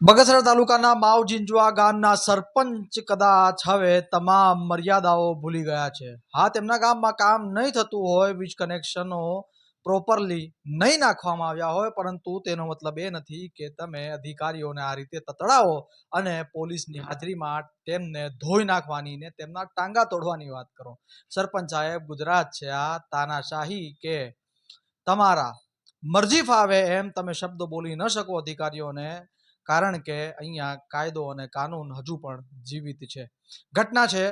બગસરા તાલુકાના માવ જિંજવા ગામના સરપંચ કદાચ હવે તમામ મર્યાદાઓ ભૂલી ગયા છે. હા, તેમના ગામમાં કામ નહીં થતું હોય, વીજ કનેક્શનો પ્રોપરલી નહીં નાખવામાં આવ્યા હોય, પરંતુ તેનો મતલબ એ નથી કે તમે અધિકારીઓને આ રીતે તતડાવો અને પોલીસની હાજરીમાં તેમને ધોઈ નાખવાની ને તેમના ટાંગા તોડવાની વાત કરો. સરપંચ સાહેબ, ગુજરાત છે આ તાનાશાહી કે તમારા મરજી ફાવે એમ તમે શબ્દો બોલી ન શકો અધિકારીઓને. કારણ કે અહીંયા કાયદો અને કાનૂન હજુ પણ જીવિત છે. ઘટના છે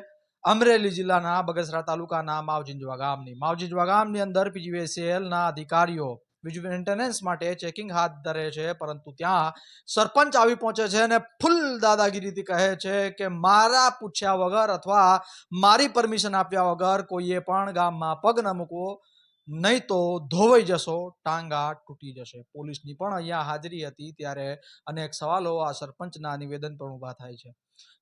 અમરેલી જિલ્લાના બગસરા તાલુકાના માવજીંજવા ગામની. માવજીંજવા ગામની અંદર PGVCL અધિકારીઓ વીજ મેન્ટેનન્સ માટે ચેકિંગ હાથ ધરે છે, પરંતુ ત્યાં સરપંચ આવી પહોંચે છે અને ફૂલ દાદાગીરીથી કહે છે કે મારા પૂછ્યા વગર અથવા મારી પરમિશન આપ્યા વગર કોઈએ પણ ગામમાં પગ ન મૂકવો નહીં તો ધોવાઈ જશો, ટાંગા તૂટી જશે. પોલીસની પણ અહીંયા હાજરી હતી ત્યારે અનેક સવાલો આ સરપંચના નિવેદન પણ ઊભા થાય છે.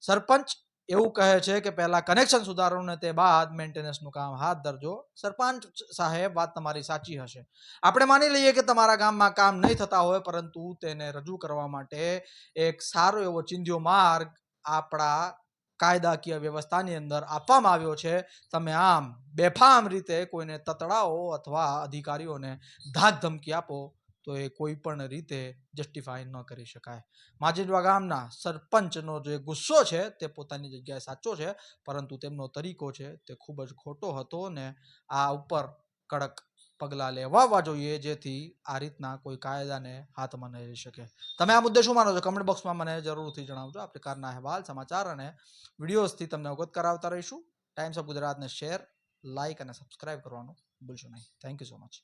સરપંચ એવું કહે છે કે પહેલા કનેક્શન સુધારો ને તે બાદ મેન્ટેનન્સનું કામ હાથ ધરજો. સરપંચ સાહેબ, વાત તમારી સાચી હશે. આપણે માની લઈએ કે તમારા ગામમાં કામ નહીં થતા હોય, પરંતુ તેને રજૂ કરવા માટે એક સારો એવો ચિંધ્યો માર્ગ આપણા કાયદાકીય વ્યવસ્થાની અંદર આપવામાં આવ્યો છે, તમે આમ બેફામ રીતે કોઈને તતડાવો અથવા અધિકારીઓને ધાક ધમકી આપો, તો એ કોઈ પણ રીતે જસ્ટિફાઈ ન કરી શકાય. માજેજવા ગામના સરપંચનો જે ગુસ્સો છે, તે પોતાની જગ્યાએ સાચો છે, પરંતુ તેમનો તરીકો છે, તે ખૂબ જ ખોટો હતો ને આ ઉપર કડક પગલાં લેવાવા જોઈએ, જેથી આ રીતના કોઈ કાયદાને હાથમાં નહીં લઈ શકે. તમે આ મુદ્દે શું માનો છો? કમેન્ટ બોક્સમાં મને જરૂરથી જણાવજો. આ પ્રકારના અહેવાલ, સમાચાર અને વિડીયોઝથી તમને અવગત કરાવતા રહીશું. ટાઈમ્સ ઓફ ગુજરાતને શેર લાઇક અને સબસ્ક્રાઇબ કરવાનું ભૂલશો નહીં. Thank you so much.